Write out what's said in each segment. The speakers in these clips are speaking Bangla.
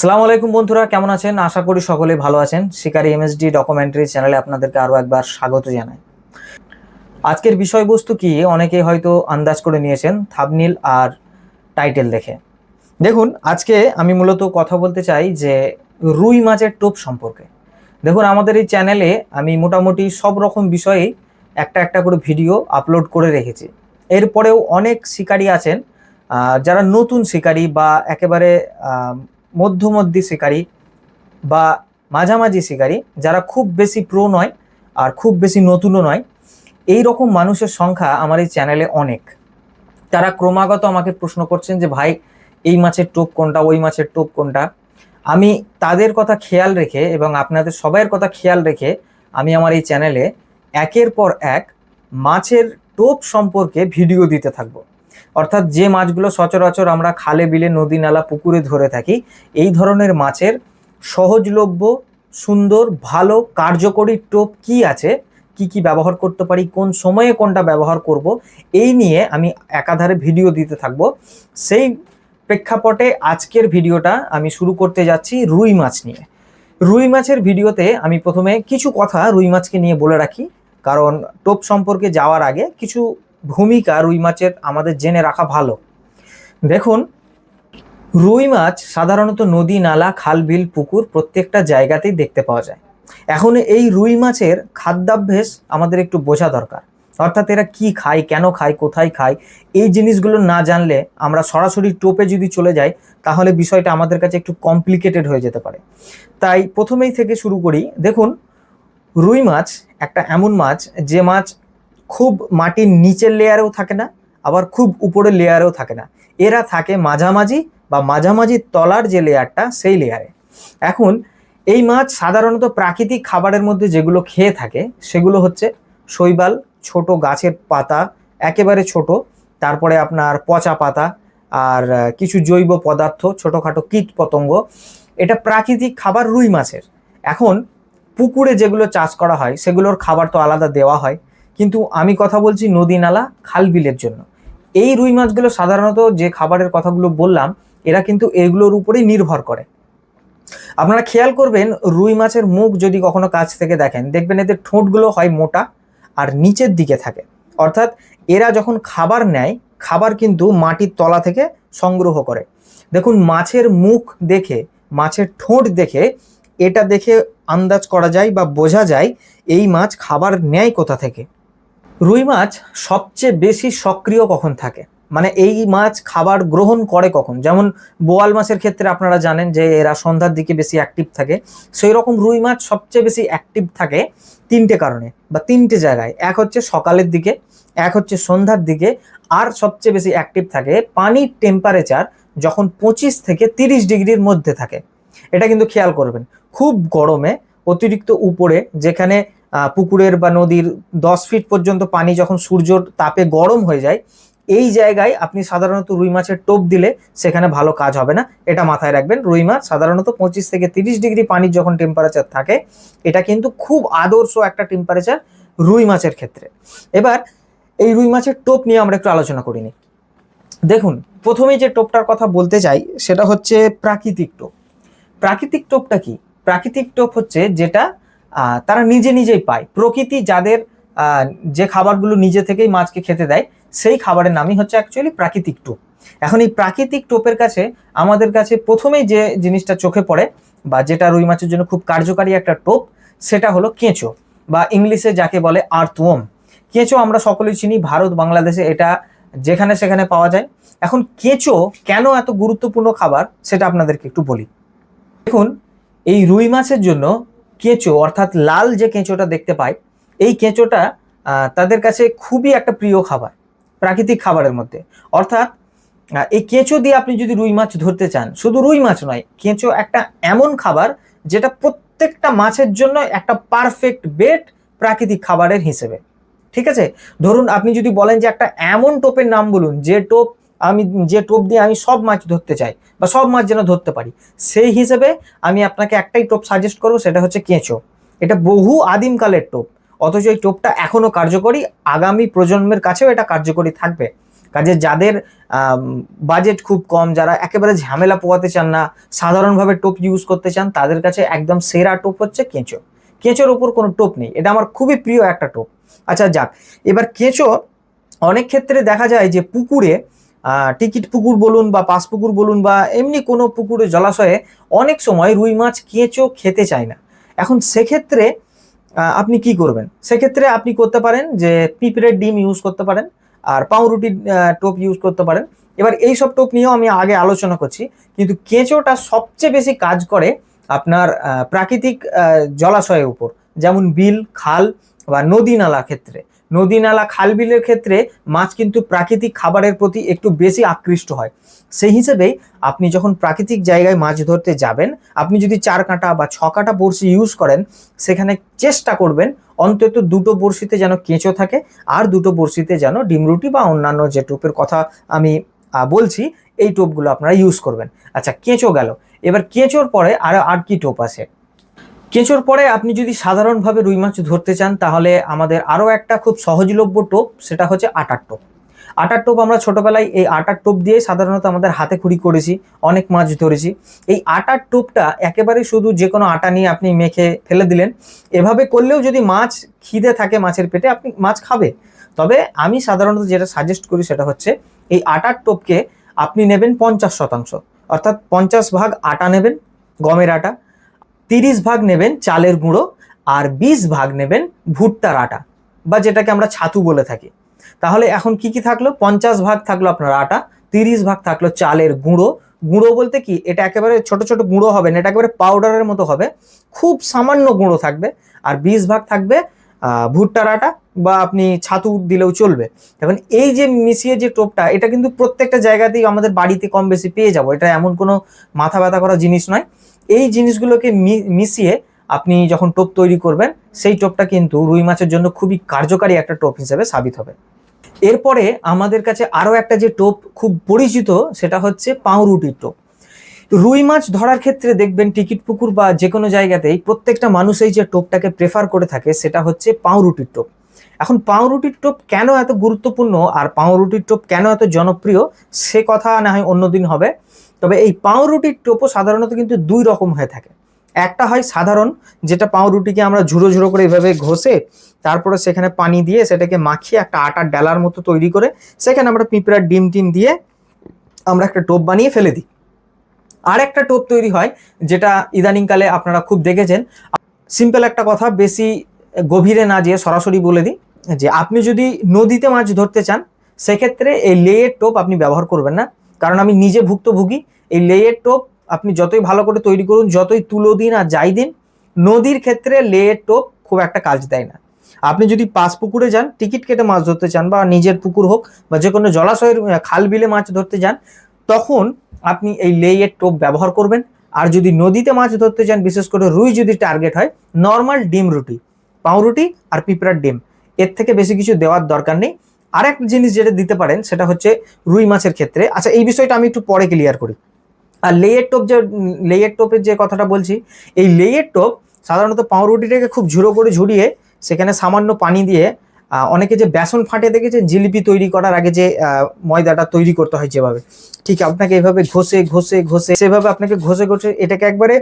সালাম আলাইকুম বন্ধুরা, কেমন আছেন? আশা করি সকলে ভালো আছেন। শিকারি এমএসডি ডকুমেন্টারি চ্যানেলে আপনাদেরকে আরও একবার স্বাগত জানাই। আজকের বিষয়বস্তু কি অনেকে হয়তো আন্দাজ করে নিয়েছেন থাবনিল আর টাইটেল দেখে। দেখুন, আজকে আমি মূলত কথা বলতে চাই যে রুই মাছের টোপ সম্পর্কে। দেখুন, আমাদের এই চ্যানেলে আমি মোটামুটি সব রকম বিষয়েই একটা একটা করে ভিডিও আপলোড করে রেখেছি। এরপরেও অনেক শিকারী আছেন যারা নতুন শিকারী বা একেবারে মধ্যমধ্যী শিকারী বা মাঝামাঝি শিকারী, যারা খুব বেশি প্রো নয় আর খুব বেশি নতুনও নয় এই রকম মানুষের সংখ্যা আমার এই চ্যানেলে অনেক। তারা ক্রমাগত আমাকে প্রশ্ন করছেন যে, ভাই, এই মাছের টোপ কোনটা, ওই মাছের টোপ কোনটা? আমি তাদের কথা খেয়াল রেখে এবং আপনাদের সবাইয়ের কথা খেয়াল রেখে আমি আমার এই চ্যানেলে একের পর এক মাছের টোপ সম্পর্কে ভিডিও দিতে থাকব। অর্থাৎ যে মাছগুলো সচরাচর আমরা খালে, বিলে, নদী, নালা, পুকুরে ধরে থাকি, এই ধরনের মাছের সহজলভ্য, সুন্দর, ভালো, কার্যকরী টোপ কি আছে? কি কি ব্যবহার করতে পারি? কোন সময়ে কোনটা ব্যবহার করব? এই নিয়ে আমি একাধারে ভিডিও দিতে থাকব। সেই প্রেক্ষাপটে আজকের ভিডিওটা আমি শুরু করতে যাচ্ছি রুই মাছ নিয়ে। রুই মাছের ভিডিওতে আমি প্রথমে কিছু কথা রুই মাছকে নিয়ে বলে রাখি, কারণ টোপ সম্পর্কে যাওয়ার আগে কিছু ভূমিকা রুই মাছের আমাদের জেনে রাখা ভালো। দেখুন, রুই মাছ সাধারণত নদী, নালা, খাল, বিল, পুকুর প্রত্যেকটা জায়গাতেই দেখতে পাওয়া যায়। এখন এই রুই মাছের খাদ্যাভ্যাস আমাদের একটু বোঝা দরকার। অর্থাৎ এরা কি খায়, কেন খায়, কোথায় খায়, এই জিনিসগুলো না জানলে আমরা সরাসরি টোপে যদি চলে যাই, তাহলে বিষয়টা আমাদের কাছে একটু কমপ্লিকেটেড হয়ে যেতে পারে। তাই প্রথমেই থেকে শুরু করি। দেখুন, রুই মাছ একটা এমন মাছ, যে মাছ খুব মাটির নিচের লেয়ারেও থাকে না, আবার খুব উপরের লেয়ারেও থাকে না। এরা থাকে মাঝামাঝি বা মাঝামাঝি তলার যে লেয়ারটা সেই লেয়ারে এখন এই মাছ সাধারণত প্রাকৃতিক খাবারের মধ্যে যেগুলো খেয়ে থাকে, সেগুলো হচ্ছে শৈবাল, ছোট গাছের পাতা, একেবারে ছোট, তারপরে আপনার পচা পাতা, আর কিছু জৈব পদার্থ, ছোটোখাটো কীট পতঙ্গ। এটা প্রাকৃতিক খাবার রুই মাছের। এখন পুকুরে যেগুলো চাষ করা হয়, সেগুলোর খাবার তো আলাদা দেওয়া হয়। কিন্তু আমি কথা বলছি নদী নালা, খাল বিলের জন্য। এই রুই মাছগুলো সাধারণত যে খাবারের কথাগুলো বললাম, এরা কিন্তু এগুলোর উপরেই নির্ভর করে। আপনারা খেয়াল করবেন, রুই মাছের মুখ যদি কখনো কাছ থেকে দেখেন, দেখবেন এদের ঠোঁটগুলো হয় মোটা আর নিচের দিকে থাকে। অর্থাৎ এরা যখন খাবার নেয়, খাবার কিন্তু মাটির তলা থেকে সংগ্রহ করে। দেখুন, মাছের মুখ দেখে, মাছের ঠোঁট দেখে এটা দেখে আন্দাজ করা যায় বা বোঝা যায় এই মাছ খাবার নেয় কোথা থেকে। রুই মাছ সবচেয়ে বেশি সক্রিয় কখন থাকে? মানে এই মাছ খাবার গ্রহণ করে কখন? যেমন বোয়াল মাছের ক্ষেত্রে আপনারা জানেন যে এরা সন্ধ্যার দিকে বেশি অ্যাক্টিভ থাকে। সেই রকম রুই মাছ সবচেয়ে বেশি অ্যাক্টিভ থাকে তিনটে কারণে বা তিনটে জায়গায়। এক হচ্ছে সকালের দিকে, এক হচ্ছে সন্ধ্যার দিকে, আর সবচেয়ে বেশি অ্যাক্টিভ থাকে পানির টেম্পারেচার যখন পঁচিশ থেকে তিরিশ ডিগ্রির মধ্যে থাকে। এটা কিন্তু খেয়াল করবেন। খুব গরমে অতিরিক্ত উপরে যেখানে পুকুরের বা নদীর দশ ফিট পর্যন্ত পানি যখন সূর্যর তাপে গরম হয়ে যায়, এই জায়গায় আপনি সাধারণত রুই মাছের টোপ দিলে সেখানে ভালো কাজ হবে না। এটা মাথায় রাখবেন, রুই মাছ সাধারণত পঁচিশ থেকে তিরিশ ডিগ্রি পানির যখন টেম্পারেচার থাকে, এটা কিন্তু খুব আদর্শ একটা টেম্পারেচার রুই মাছের ক্ষেত্রে। এবার এই রুই মাছের টোপ নিয়ে আমরা একটু আলোচনা করিনি দেখুন, প্রথমেই যে টোপটার কথা বলতে চাই, সেটা হচ্ছে প্রাকৃতিক টোপ। প্রাকৃতিক টোপটা কি? প্রাকৃতিক টোপ হচ্ছে যেটা তারা নিজে নিজেই পায়। প্রকৃতি যাদের যে খাবারগুলো নিজে থেকেই মাছকে খেতে দেয়, সেই খাবারের নামই হচ্ছে অ্যাকচুয়ালি প্রাকৃতিক টোপ। এখন এই প্রাকৃতিক টোপের কাছে আমাদের কাছে প্রথমেই যে জিনিসটা চোখে পড়ে বা যেটা রুই মাছের জন্য খুব কার্যকারী একটা টোপ, সেটা হলো কেঁচো বা ইংলিশে যাকে বলে আর্থওয়ার্ম। কেঁচো আমরা সকলেই চিনি, ভারত, বাংলাদেশে এটা যেখানে সেখানে পাওয়া যায়। এখন কেঁচো কেন এত গুরুত্বপূর্ণ খাবার, সেটা আপনাদেরকে একটু বলি। দেখুন, এই রুই মাছের জন্য কেঁচো, অর্থাৎ লাল যে কেঁচোটা দেখতে পাই, এই কেঁচোটা তাদের কাছে খুবই একটা প্রিয় খাবার, প্রাকৃতিক খাবারের মধ্যে। অর্থাৎ এই কেঁচো দিয়ে আপনি যদি রুই মাছ ধরতে চান, শুধু রুই মাছ নয়, কেঁচো একটা এমন খাবার যেটা প্রত্যেকটা মাছের জন্য একটা পারফেক্ট বেড প্রাকৃতিক খাবারের হিসেবে। ঠিক আছে? ধরুন, আপনি যদি বলেন যে একটা এমন টোপের নাম বলুন, যে টোপ আমি যে টোপ দিয়ে আমি সব মাছ ধরতে চাই বা সব মাছ যেন ধরতে পারি, সেই হিসেবে আমি আপনাকে একটাই টোপ সাজেস্ট করব, সেটা হচ্ছে কেঁচো। এটা বহু আদিমকালের টোপ, অথচ এই টোপটা এখনও কার্যকরী, আগামী প্রজন্মের কাছেও এটা কার্যকরী থাকবে। কাজে যাদের বাজেট খুব কম, যারা একেবারে ঝামেলা পোয়াতে চান না, সাধারণভাবে টোপ ইউজ করতে চান, তাদের কাছে একদম সেরা টোপ হচ্ছে কেঁচো। কেঁচোর ওপর কোনো টোপ নেই, এটা আমার খুবই প্রিয় একটা টোপ। আচ্ছা যাক, এবার কেঁচো অনেক ক্ষেত্রে দেখা যায় যে পুকুরে টিকিট পুকুর বলুন বা পাস পুকুর বলুন বা এমনি কোনো পুকুরে জলাশয়ে অনেক সময় রুই মাছ কেঁচো খেতে চায় না। এখন সেক্ষেত্রে আপনি কি করবেন? সেক্ষেত্রে আপনি করতে পারেন যে পিঁপড়ের ডিম ইউজ করতে পারেন আর পাউরুটির টোপ ইউজ করতে পারেন। এবার এই সব টোপ নিয়েও আমি আগে আলোচনা করছি। কিন্তু কেঁচোটা সবচেয়ে বেশি কাজ করে আপনার প্রাকৃতিক জলাশয়ের উপর। যেমন বিল, খাল বা নদী নালা ক্ষেত্রে। নদী নালা খাল বিলের ক্ষেত্রে মাছ কিন্তু প্রাকৃতিক খাবারের প্রতি একটু বেশি আকৃষ্ট হয়। সেই হিসেবেই আপনি যখন প্রাকৃতিক জায়গায় মাছ ধরতে যাবেন, আপনি যদি চার কাঁটা বা ছ কাঁটা বড়শি ইউজ করেন, সেখানে চেষ্টা করবেন অন্তত দুটো বড়শিতে যেন কেঁচো থাকে আর দুটো বড়শিতে যেন ডিমরুটি বা অন্যান্য যে টোপের কথা আমি বলছি, এই টোপগুলো আপনারা ইউজ করবেন। আচ্ছা কেঁচো গেল। এবার কেঁচোর পরে আর আর কি টোপ আছে? কেঁচোর পরে আপনি যদি সাধারণভাবে রুই মাছ ধরতে চান, তাহলে আমাদের আরও একটা খুব সহজলভ্য টোপ, সেটা হচ্ছে আটার টোপ। আটার টোপ আমরা ছোটোবেলায় এই আটার টোপ দিয়ে সাধারণত আমাদের হাতে খুঁড়ি করেছি, অনেক মাছ ধরেছি। এই আটার টোপটা একেবারে শুধু যে কোনো আটা নিয়ে আপনি মেখে ফেলে দিলেন। এভাবে করলেও যদি মাছ খিদে থাকে মাছের পেটে, আপনি মাছ খাবে তবে আমি সাধারণত যেটা সাজেস্ট করি, সেটা হচ্ছে এই আটার টোপকে আপনি নেবেন পঞ্চাশ শতাংশ। অর্থাৎ পঞ্চাশ ভাগ আটা নেবেন, গমের আটা। তিরিশ ভাগ নেবেন চালের গুঁড়ো আর বিশ ভাগ নেবেন ভুট্টার আটা বা যেটাকে আমরা ছাতু বলে থাকি। তাহলে এখন কি কি থাকল? পঞ্চাশ ভাগ থাকল আপনার আটা, তিরিশ ভাগ থাকল চালের গুঁড়ো। গুঁড়ো বলতে কি? এটা একেবারে ছোট ছোট গুঁড়ো হবে না, এটা একেবারে পাউডারের মতো হবে। খুব সামান্য গুঁড়ো থাকবে আর বিশ ভাগ থাকবে ভুট্টার আটা বা আপনি ছাতু দিলেও চলবে। এখন এই যে মিশিয়ে যে টোপটা, এটা কিন্তু প্রত্যেকটা জায়গাতেই আমাদের বাড়িতে কম বেশি পেয়ে যাব। এটা এমন কোনো মাথা ব্যথা করা জিনিস নয়। এই জিনিসগুলোকে মিশিয়ে আপনি যখন টোপ তৈরি করবেন, সেই টোপটা কিন্তু রুই মাছের জন্য খুবই কার্যকারী একটা টোপ হিসেবে সাবিত হবে। এরপরে আমাদের কাছে আরও একটা যে টোপ খুব পরিচিত, সেটা হচ্ছে পাউরুটির টোপ। রুই মাছ ধরার ক্ষেত্রে দেখবেন টিকিট পুকুর বা যে কোনো জায়গাতেই প্রত্যেকটা মানুষ এই যে টোপটাকে প্রেফার করে থাকে, সেটা হচ্ছে পাউরুটির টোপ। এখন পাউরুটির টোপ কেন এত গুরুত্বপূর্ণ আর পাউরুটির টোপ কেন এত জনপ্রিয়, সে কথা না হয় অন্যদিন হবে। তবে এই পাউরুটির টোপও সাধারণত কিন্তু দুই রকম হয়ে থাকে। একটা হয় সাধারণ, যেটা পাউরুটিকে আমরা ঝুড়ো ঝুড়ো করে এভাবে ঘষে তারপরে সেখানে পানি দিয়ে সেটাকে মাখিয়ে একটা আটার ডালার মতো তৈরি করে সেখানে আমরা পিঁপড়ার ডিম টিম দিয়ে আমরা একটা টোপ বানিয়ে ফেলে দিই। আর একটা টোপ তৈরি হয়, যেটা ইদানিংকালে আপনারা খুব দেখেছেন। সিম্পল একটা কথা, বেশি গভীরে না যেয়ে সরাসরি বলে দিই যে আপনি যদি নদীতে মাছ ধরতে চান, সেক্ষেত্রে এই লেয়ের টোপ আপনি ব্যবহার করবেন না। কারণ আমি নিজে ভুক্তভোগী। এই লেয়ের টোপ আপনি যতই ভালো করে তৈরি করুন, যতই তুলো দিন আর যাই দিন, নদীর ক্ষেত্রে লেয়ের টোপ খুব একটা কাজ দেয় না। আপনি যদি পাঁচ পুকুরে যান, টিকিট কেটে মাছ ধরতে চান বা নিজের পুকুর হোক বা যে কোনো জলাশয়ের খাল বিলে মাছ ধরতে যান, তখন আপনি এই লেয়ের টোপ ব্যবহার করবেন। আর যদি নদীতে মাছ ধরতে যান, বিশেষ করে রুই যদি টার্গেট হয়, নর্মাল ডিম রুটি, পাউরুটি আর পিঁপড়ার ডিম, এর থেকে বেশি কিছু দেওয়ার দরকার নেই। আরেক জিনিস যেটা দিতে পারেন, সেটা হচ্ছে রুই মাছের ক্ষেত্রে। আচ্ছা এই বিষয়টা আমি একটু পরে ক্লিয়ার করি। আর লেয়ের টোপ যে লেয়ের টোপের যে কথাটা বলছি, এই লেয়ের টোপ সাধারণত পাউরুটিটাকে খুব ঝুড়ো করে ঝুড়িয়ে, সেখানে সামান্য পানি দিয়ে অনেকে যে বেসন ফাটে দেখেছে জিলিপি তৈরি করার আগে যে ময়দাটা তৈরি করতে হয় যেভাবে। ঠিক, আপনাকে এভাবে ঘষে ঘষে ঘষে, সেভাবে আপনাকে ঘষে ঘষে এটাকে একবারে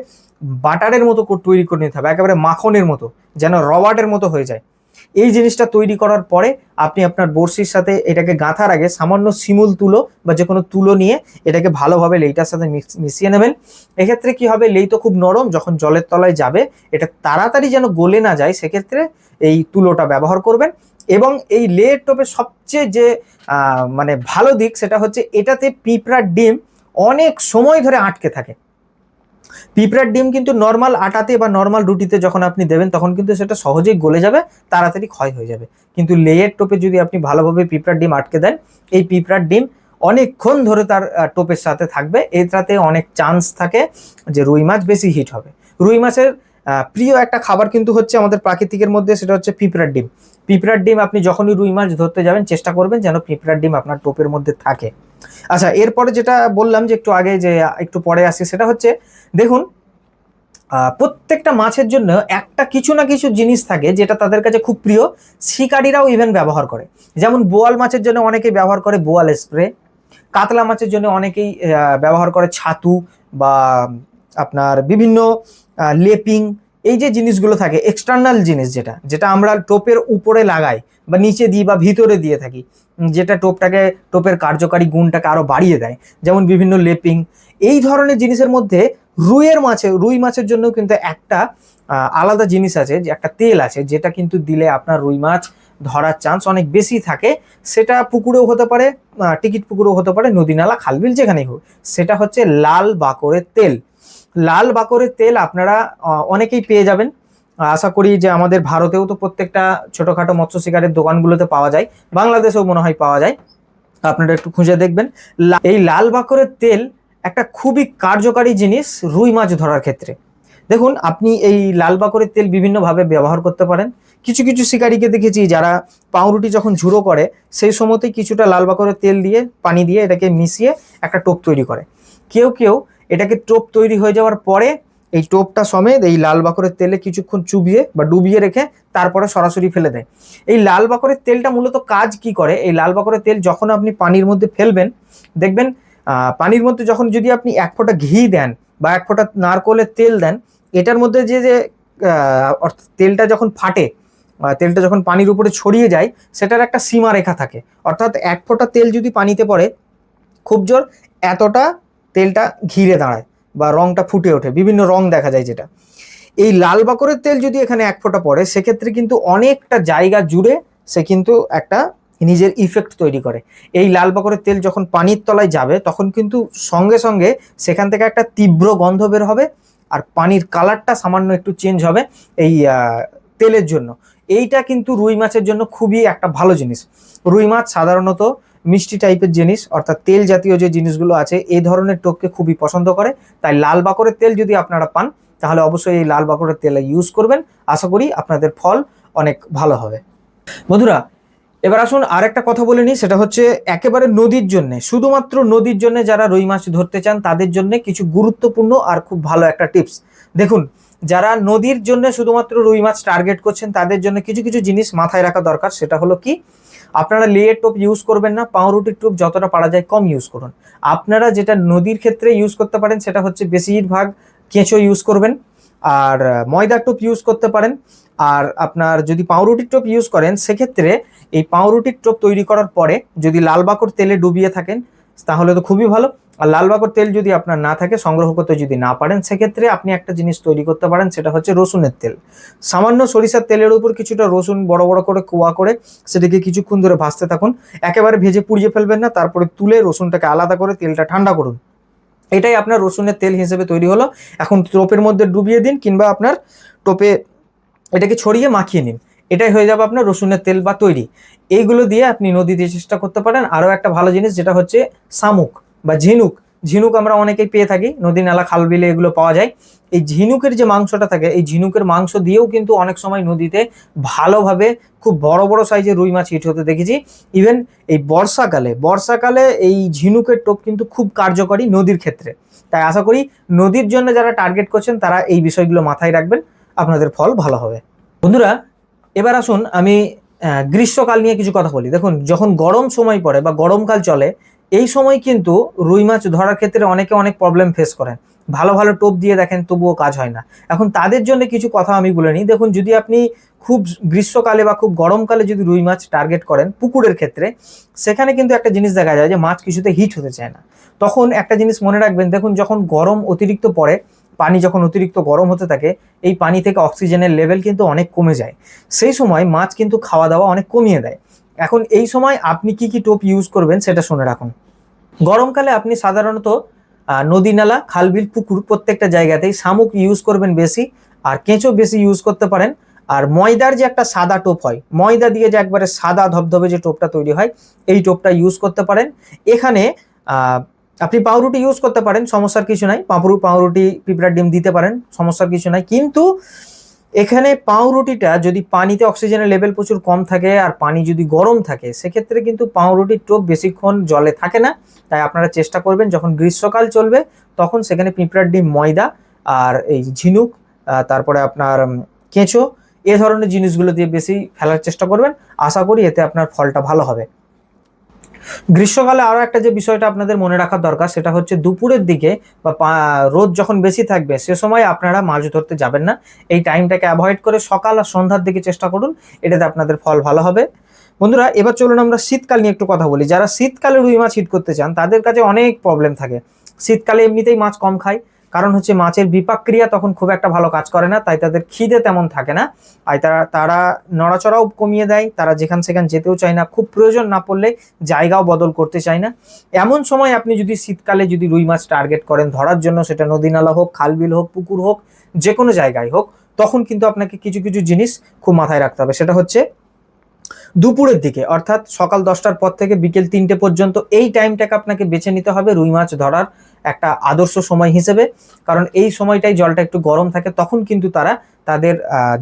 বাটারের মতো তৈরি করে নিতে হবে। একেবারে মাখনের মতো, যেন রবার্টের মতো হয়ে যায়। এই জিনিসটা তৈরি করার পরে আপনি আপনার বড়শির সাথে এটাকে গাঁথার আগে সামান্য শিমুল তুলো বা যে কোনো তুলো নিয়ে এটাকে ভালোভাবে লেইটার সাথে মিশিয়ে নেবেন। এক্ষেত্রে কি হবে? লেই তো খুব নরম, যখন জলের তলায় যাবে, এটা তাড়াতাড়ি যেন গলে না যায়, সেক্ষেত্রে এই তুলোটা ব্যবহার করবেন। এবং এই লেয়ের টোপের সবচেয়ে যে মানে ভালো দিক সেটা হচ্ছে এটাতে পিঁপড়ার ডিম অনেক সময় ধরে আটকে থাকে। পিঁপড়ার ডিম কিন্তু নর্মাল আটাতে বা নর্মাল রুটিতে যখন আপনি দেবেন, তখন কিন্তু সেটা সহজেই গলে যাবে, তাড়াতাড়ি ক্ষয় হয়ে যাবে। কিন্তু লেয়ের টোপে যদি আপনি ভালোভাবে পিঁপড়ার ডিম আটকে দেন, এই পিঁপড়ার ডিম অনেকক্ষণ ধরে তার টোপের সাথে থাকবে। এটাতে অনেক চান্স থাকে যে রুই মাছ বেশি হিট হবে। রুই মাছের প্রিয় একটা খাবার কিন্তু হচ্ছে আমাদের প্রাকৃতিকের মধ্যে, সেটা হচ্ছে পিঁপড়ার ডিম। পিঁপড়ার ডিম আপনি যখনই রুই মাছ ধরতে যাবেন, চেষ্টা করবেন যেন পিঁপড়ার ডিম আপনার টোপের মধ্যে থাকে। আচ্ছা এরপরে যেটা বললাম যে একটু আগে যে একটু পরে আসি, সেটা হচ্ছে, দেখুন প্রত্যেকটা মাছের জন্য একটা কিছু না কিছু জিনিস থাকে যেটা তাদের কাছে খুব প্রিয়, শিকারীরাও ইভেন ব্যবহার করে। যেমন বোয়াল মাছের জন্য অনেকেই ব্যবহার করে বোয়াল স্প্রে, কাতলা মাছের জন্য অনেকেই ব্যবহার করে ছাতু বা আপনার বিভিন্ন লেপিং, এই যে জিনিসগুলো থাকে এক্সটার্নাল জিনিস যেটা যেটা আমরা টোপের উপরে লাগাই বা নিচে দিই বা ভিতরে দিয়ে থাকি যেটা টোপটাকে, টোপের কার্যকারী গুণটাকে আরও বাড়িয়ে দেয়, যেমন বিভিন্ন লেপিং। এই ধরনের জিনিসের মধ্যে রুইয়ের মাছে, রুই মাছের জন্য কিন্তু একটা আলাদা জিনিস আছে, যে একটা তেল আছে, যেটা কিন্তু দিলে আপনার রুই মাছ ধরার চান্স অনেক বেশি থাকে। সেটা পুকুরেও হতে পারে টিকিট পুকুরেও হতে পারে, নদী নালা, খালবিল, যেখানেই হোক। সেটা হচ্ছে লাল বাকরের তেল। লাল বাকরের তেল আপনারা অনেকেই পেয়ে যাবেন। আশা করি যে আমাদের ভারতেও তো প্রত্যেকটা ছোটোখাটো মৎস্য শিকারের দোকানগুলোতে পাওয়া যায়, বাংলাদেশেও মনে হয় পাওয়া যায়। আপনারা একটু খুঁজে দেখবেন। এই লাল বাকরের তেল একটা খুবই কার্যকারী জিনিস রুই মাছ ধরার ক্ষেত্রে। দেখুন, আপনি এই লাল বাকরের তেল বিভিন্নভাবে ব্যবহার করতে পারেন। কিছু কিছু শিকারীকে দেখেছি যারা পাউরুটি যখন ঝুড়ো করে, সেই সময়তেই কিছুটা লাল বাকরের তেল দিয়ে, পানি দিয়ে এটাকে মিশিয়ে একটা টোপ তৈরি করে। কেউ কেউ এটাকে টোপ তৈরি হয়ে যাওয়ার পরে এই টোপটা সমেত এই লাল বাকরের তেলে কিছুক্ষণ চুবিয়ে বা ডুবিয়ে রেখে তারপরে সরাসরি ফেলে দেয়। এই লাল বাকরের তেলটা মূলত কাজ কি করে? এই লাল বাকরের তেল যখন আপনি পানির মধ্যে ফেলবেন, দেখবেন পানির মধ্যে যখন যদি আপনি এক ফোঁটা ঘি দেন বা এক ফোঁটা নারকলের তেল দেন, এটার মধ্যে যে যে তেলটা যখন ফাটে তেলটা যখন পানির উপরে ছড়িয়ে যায়, সেটার একটা সীমা রেখা থাকে। অর্থাৎ এক ফোঁটা তেল যদি পানিতে পড়ে, খুব জোর এতটা তেলটা ঘিরে দাঁড়ায়। বা রংটা ফুটে ওঠে, বিভিন্ন রং দেখা যায় যেটা। এই লাল বাকরের তেল যদি এখানে এক ফোঁটা পড়ে, সেক্ষেত্রে কিন্তু অনেকটা জায়গা জুড়ে সে কিন্তু একটা নিজের ইফেক্ট তৈরি করে। এই লাল বাকরের তেল যখন পানির তলায় যাবে, তখন কিন্তু সঙ্গে সঙ্গে সেখান থেকে একটা তীব্র গন্ধ বের হবে আর পানির কালারটা সামান্য একটু চেঞ্জ হবে এই তেলের জন্য। এইটা কিন্তু রুই মাছের জন্য খুবই একটা ভালো জিনিস। রুই মাছ সাধারণত মিষ্টি টাইপের জিনিস, অর্থাৎ তেল জাতীয় যে জিনিসগুলো আছে, এই ধরনের টোপকে খুবই পছন্দ করে। তাই লাল বাকরের তেল যদি আপনারা পান, তাহলে অবশ্যই এই লাল বাকরের তেল ইউজ করবেন। আশা করি আপনাদের ফল অনেক ভালো হবে। বন্ধুরা, এবার আসুন আর একটা কথা বলে নিই, সেটা হচ্ছে একেবারে নদীর জন্য। শুধুমাত্র নদীর জন্য যারা রুই মাছ ধরতে চান, তাদের জন্য কিছু গুরুত্বপূর্ণ আর খুব ভালো একটা টিপস। দেখুন যারা নদীর জন্য শুধুমাত্র রুই মাছ টার্গেট করছেন তাদের জন্য কিছু কিছু জিনিস মাথায় রাখা দরকার। সেটা হলো কি? আপনারা লেয়ের টোপ ইউজ করবেন না পাউরুটির টোপ যতটা পারা যায় কম ইউজ করুন। আপনারা যেটা নদীর ক্ষেত্রে ইউজ করতে পারেন সেটা হচ্ছে বেশিরভাগ কেঁচো ইউজ করবেন আর আহ, ময়দার টোপ ইউজ করতে পারেন। আর আপনার যদি পাউরুটির টোপ ইউজ করেন সেক্ষেত্রে এই পাউরুটির টোপ তৈরি করার পরে যদি লাল বাকর তেলে ডুবিয়ে থাকেন তাহলে তো খুবই ভালো। আর লাল বাকর তেল যদি আপনার না থাকে, সংগ্রহ করতে যদি না পারেন, সেক্ষেত্রে আপনি একটা জিনিস তৈরি করতে পারেন, সেটা হচ্ছে রসুনের তেল। সামান্য সরিষার তেলের উপর কিছুটা রসুন বড় বড় করে কুয়া করে সেটাকে কিছুক্ষণ ধরে ভাজতে থাকুন। একেবারে ভেজে পুড়িয়ে ফেলবেন না, তারপরে তুলে রসুনটাকে আলাদা করে তেলটা ঠান্ডা করুন। এটাই আপনার রসুনের তেল হিসেবে তৈরি হলো। এখন টোপের মধ্যে ডুবিয়ে দিন কিংবা আপনার টোপে এটাকে ছড়িয়ে মাখিয়ে নিন। এটাই হয়ে যাবে আপনার রসুনের তেল বা তৈরি। এইগুলো দিয়ে আপনি নদীতে চেষ্টা করতে পারেন। আরও একটা ভালো জিনিস, যেটা হচ্ছে শামুক। বা ঝিনুক ঝিনুক আমরা অনেকেই পেয়ে থাকি, নদী, নালা, খাল, বিলে এগুলো পাওয়া যায়। এই ঝিনুকের যে মাংসটা থাকে, এই ঝিনুকের মাংস দিয়েও কিন্তু অনেক সময় নদীতে ভালোভাবে খুব বড় বড় সাইজের রুই মাছ হিট হতে দেখেছি। ইভেন এই বর্ষাকালে বর্ষাকালে এই ঝিনুকের টোপ কিন্তু খুব কার্যকরী নদীর ক্ষেত্রে। তাই আশা করি নদীর জন্য যারা টার্গেট করছেন, তারা এই বিষয়গুলো মাথায় রাখবেন, আপনাদের ফল ভালো হবে। বন্ধুরা, এবার আসুন আমি গ্রীষ্মকাল নিয়ে কিছু কথা বলি। দেখুন, যখন গরম সময় পড়ে বা গরমকাল চলে এই সময় কিন্তু রুই মাছ ধরার ক্ষেত্রে অনেকে অনেক প্রবলেম ফেস করেন। ভালো ভালো টোপ দিয়ে দেখেন তবুও কাজ হয় না। এখন তাদের জন্য কিছু কথা আমি বলে নিই। দেখুন, যদি আপনি খুব গ্রীষ্মকালে বা খুব গরমকালে যদি রুই মাছ টার্গেট করেন পুকুরের ক্ষেত্রে, সেখানে কিন্তু একটা জিনিস দেখা যায় যে মাছ কিছুতে হিট হতে চায় না। তখন একটা জিনিস মনে রাখবেন, দেখুন যখন গরম অতিরিক্ত পড়ে, পানি যখন অতিরিক্ত গরম হতে থাকে, এই পানি থেকে অক্সিজেনের লেভেল কিন্তু অনেক কমে যায়। সেই সময় মাছ কিন্তু খাওয়া দাওয়া অনেক কমিয়ে দেয়। এখন এই সময় আপনি কি কি টোপ ইউজ করবেন সেটা শুনে রাখুন। গরমকালে আপনি সাধারণত নদী নালা, খালবিল, পুকুর প্রত্যেকটা জায়গাতেই শামুক ইউজ করবেন বেশি আর কেঁচো বেশি ইউজ করতে পারেন। আর ময়দার যে একটা সাদা টোপ হয়, ময়দা দিয়ে যে একবারে সাদা ধবধবে যে টোপটা তৈরি হয়, এই টোপটা ইউজ করতে পারেন। এখানে আপনি পাউরুটি ইউজ করতে পারেন, সমস্যার কিছু নাই। পাঁপড়ু, পাউরুটি, পিঁপড়ার ডিম দিতে পারেন, সমস্যার কিছু নাই। কিন্তু এখানে পাউরুটিটা যদি পানিতে অক্সিজেনের লেভেল প্রচুর কম থাকে আর পানি যদি গরম থাকে, সেক্ষেত্রে কিন্তু পাউরুটির টোপ বেশিক্ষণ জলে থাকে না। তাই আপনারা চেষ্টা করবেন, যখন গ্রীষ্মকাল চলবে, তখন সেখানে পিঁপড়ার ডিম, ময়দা আর এই ঝিনুক তারপরে আপনার কেঁচো, এ ধরনের জিনিসগুলো দিয়ে বেশি ফেলার চেষ্টা করবেন। আশা করি এতে আপনার ফলটা ভালো হবে। গ্রীষ্মকালে আরও একটা যে বিষয়টা আপনাদের মনে রাখার দরকার, সেটা হচ্ছে দুপুরের দিকে বা রোদ যখন বেশি থাকবে, সে সময় আপনারা মাছ ধরতে যাবেন না। এই টাইমটাকে অ্যাভয়েড করে সকাল আর সন্ধ্যার দিকে চেষ্টা করুন, এটাতে আপনাদের ফল ভালো হবে। বন্ধুরা, এবার চলুন আমরা শীতকাল নিয়ে একটু কথা বলি। যারা শীতকালে রুই মাছ হিট করতে চান, তাদের কাছে অনেক প্রবলেম থাকে। শীতকালে এমনিতেই মাছ কম খায়। কারণ হচ্ছে মাছের বিপাক ক্রিয়া তখন খুব একটা ভালো কাজ করে না, তাই তাদের খিদে তেমন থাকে না। আর তারা তারা নড়াচড়াও কমিয়ে দেয়, তারা যেখান সেখান যেতেও চায় না, খুব প্রয়োজন না পড়লে জায়গাও বদল করতে চায় না। এমন সময় আপনি যদি শীতকালে যদি রুই মাছ টার্গেট করেন ধরার জন্য, সেটা নদী নালা হোক, খালবিল হোক, পুকুর হোক যে কোনো জায়গায় হোক, তখন কিন্তু আপনাকে কিছু কিছু জিনিস খুব মাথায় রাখতে হবে। সেটা হচ্ছে দুপুরের দিকে, অর্থাৎ সকাল দশটার পর থেকে বিকেল তিনটে পর্যন্ত এই টাইমটাকে আপনাকে বেছে নিতে হবে রুই মাছ ধরার। একটা আদর্শ সময় হিসেবে, কারণ এই সময়টাই জলটা একটু গরম থাকে, তখন কিন্তু তারা তাদের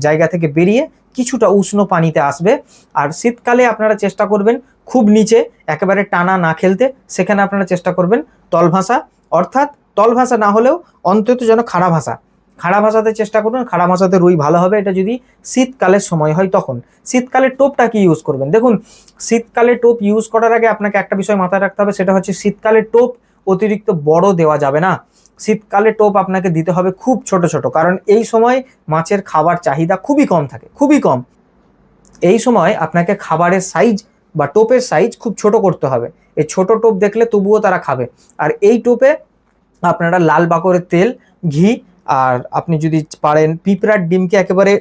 জায়গা থেকে বেরিয়ে কিছুটা উষ্ণ পানিতে আসবে। আর শীতকালে আপনারা চেষ্টা করবেন খুব নিচে, একেবারে টানা না খেলতে, সেখানে আপনারা চেষ্টা করবেন তল ভাষা অর্থাৎ তল ভাষা না হলেও অন্তত যেন খাড়া ভাষা খাড়া ভাষাতে চেষ্টা করুন, খাড়া ভাষাতে রুই ভালো হবে, এটা যদি শীতকালের সময় হয় তখন। শীতকালে টোপটা কি ইউজ করবেন? দেখুন, শীতকালে টোপ ইউজ করার আগে আপনাকে একটা বিষয় মাথায় রাখতে হবে, সেটা হচ্ছে শীতকালে টোপ অতিরিক্ত বড় দেওয়া যাবে না। শীতকালে টোপ আপনাকে দিতে হবে খুব ছোট ছোট, কারণ এই সময় মাছের খাবার চাহিদা খুবই কম থাকে, খুবই কম। এই সময় আপনাকে খাবারের সাইজ বা টোপের সাইজ খুব ছোট করতে হবে। এই ছোট টোপ দেখলে তবুও তারা খাবে। আর এই টোপে আপনারা লাল বাকরের তেল, ঘি আর আপনি যদি পারেন পিঁপড়ার ডিমকে একেবারে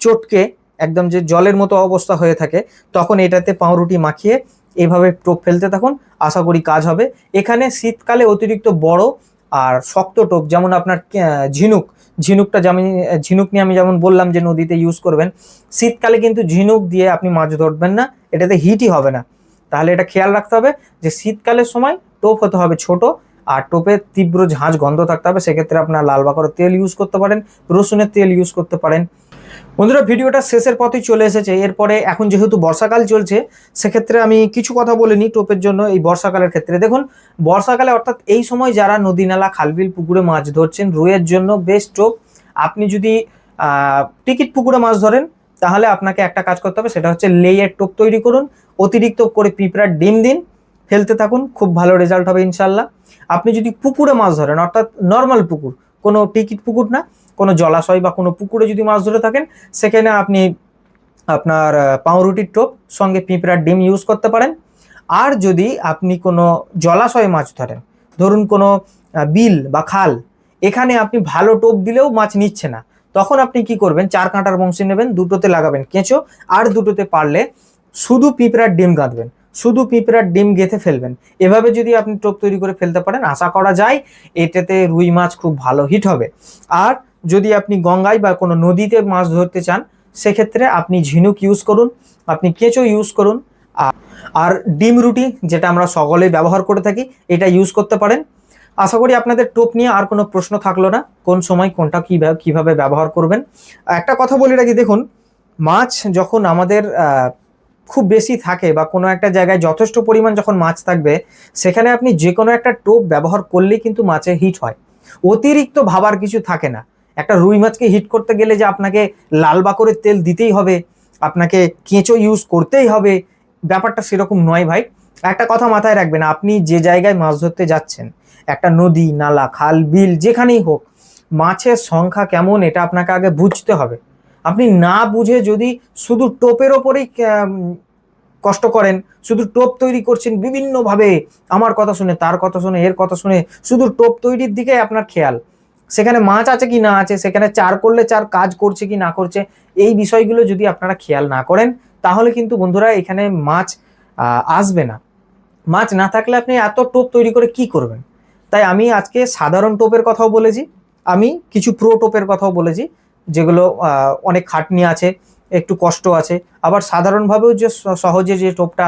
চটকে, একদম যে জলের মতো অবস্থা হয়ে থাকে, তখন এটাতে পাউরুটি মাখিয়ে এইভাবে টোপ ফেলতে থাকুন, আশা করি কাজ হবে। এখানে শীতকালে অতিরিক্ত বড় আর শক্ত টোপ, যেমন আপনার ঝিনুক, ঝিনুকটা যেমন ঝিনুক নিয়ে আমি যেমন বললাম যে নদীতে ইউজ করবেন, শীতকালে কিন্তু ঝিনুক দিয়ে আপনি মাছ ধরবেন না, এটাতে হিটই হবে না। তাহলে এটা খেয়াল রাখতে হবে যে শীতকালের সময় টোপ হতে হবে ছোট আর টোপের তীব্র ঝাঁঝ গন্ধ থাকতে হবে, সেক্ষেত্রে আপনার লাল বাকরের তেল ইউজ করতে পারেন, রসুনের তেল ইউজ করতে পারেন। বন্ধুরা, ভিডিওটা শেষের পথেই চলে এসেছে। এরপরে এখন যেহেতু বর্ষাকাল চলছে, সেক্ষেত্রে আমি কিছু কথা বলে নিই টোপের জন্য এই বর্ষাকালের ক্ষেত্রে। দেখুন, বর্ষাকালে অর্থাৎ এই সময় যারা নদী নালা, খালবিল, পুকুরে মাছ ধরছেন রুইয়ের জন্য বেস্ট টোপ আপনি যদি টিকিট পুকুরে মাছ ধরেন, তাহলে আপনাকে একটা কাজ করতে হবে, সেটা হচ্ছে লেয়ের টোপ তৈরি করুন, অতিরিক্ত করে পিঁপড়ার ডিম দিন, ফেলতে থাকুন, খুব ভালো রেজাল্ট হবে ইনশাল্লাহ আপনি যদি পুকুরে মাছ ধরেন, অর্থাৎ নর্মাল পুকুর, কোনো টিকিট পুকুর না কোনো জলাশয় বা কোনো পুকুরে যদি মাছ ধরে থাকেন, সেখানে আপনি আপনার পাউরুটির টোপ, সঙ্গে পিঁপড়ার ডিম ইউজ করতে পারেন। আর যদি আপনি কোনো জলাশয়ে মাছ ধরেন, ধরুন কোনো বিল বা খাল, এখানে আপনি ভালো টোপ দিলেও মাছ নিচ্ছে না। তখন আপনি কি করবেন, চার কাঁটার বংশী নেবেন, দুটোতে লাগাবেন কেঁচো, আর দুটোতে পারলে শুধু পিঁপড়ার ডিম গাঁথবেন শুধু পিঁপড়ার ডিম গেঁথে ফেলবেন। এভাবে যদি আপনি টোপ তৈরি করে ফেলতে পারেন, আশা করা যায় এটাতে রুই মাছ খুব ভালো হিট হবে। আর যদি আপনি গঙ্গায় বা কোনো নদীতে মাছ ধরতে চান, সেক্ষেত্রে আপনি ঝিনুক ইউজ করুন, আপনি কেঁচো ইউজ করুন, আর- ডিম রুটি, যেটা আমরা সকলেই ব্যবহার করে থাকি, এটা ইউজ করতে পারেন। আশা করি আপনাদের টোপ নিয়ে আর কোনো প্রশ্ন থাকল না, কোন সময় কোনটা কীভাবে কীভাবে ব্যবহার করবেন। একটা কথা বলে রাখি, দেখুন, মাছ যখন আমাদের খুব বেশি থাকে বা কোনো একটা জায়গায় যথেষ্ট পরিমাণ যখন মাছ থাকবে, সেখানে আপনি যে কোনো একটা টোপ ব্যবহার করলেই কিন্তু মাছের হিট হয়। অতিরিক্ত ভাবার কিছু থাকে না। একটা রুই মাছকে হিট করতে গেলে যে আপনাকে লাল বাকরের তেল দিতেই হবে, আপনাকে কেঁচো ইউজ করতেই হবে, ব্যাপারটা সেরকম নয় ভাই। একটা কথা মাথায় রাখবেন, আপনি যে জায়গায় মাছ ধরতে যাচ্ছেন, একটা নদী, নালা, খাল, বিল, যেখানেই হোক, মাছের সংখ্যা কেমন এটা আপনাকে আগে বুঝতে হবে। আপনি না বুঝে যদি শুধু টোপের ওপরেই কষ্ট করেন, শুধু টোপ তৈরি করছেন বিভিন্নভাবে, আমার কথা শুনে, তার কথা শুনে, এর কথা শুনে, শুধু টোপ তৈরির দিকে আপনার খেয়াল। সেখানে মাছ আছে কি না আছে, সেখানে চার করলে চার, কাজ করছে কি না করছে, এই বিষয়গুলো যদি আপনারা খেয়াল না করেন, তাহলে কিন্তু বন্ধুরা এখানে মাছ আসবে না। মাছ না থাকলে আপনি এত টোপ তৈরি করে কি করবেন? তাই আমি আজকে সাধারণ টোপের কথাও বলেছি, আমি কিছু প্রো টোপের কথাও বলেছি, যেগুলো অনেক খাটনি আছে একটু কষ্ট আছে। আবার সাধারণভাবেও যে সহজে যে টোপটা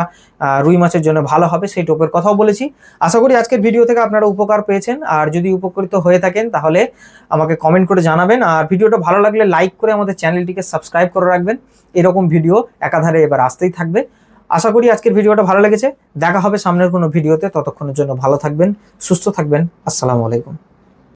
রুই মাছের জন্য ভালো হবে সেই টোপের কথাও বলেছি। আশা করি আজকের ভিডিও থেকে আপনারা উপকার পেয়েছেন। আর যদি উপকৃত হয়ে থাকেন তাহলে আমাকে কমেন্ট করে জানাবেন। আর ভিডিওটা ভালো লাগলে লাইক করে আমাদের চ্যানেলটিকে সাবস্ক্রাইব করে রাখবেন। এরকম ভিডিও একাধারে এবার আসতেই থাকবে। আশা করি আজকের ভিডিওটা ভালো লেগেছে। দেখা হবে সামনের কোনো ভিডিওতে। ততক্ষণের জন্য ভালো থাকবেন, সুস্থ থাকবেন। আসসালামু আলাইকুম।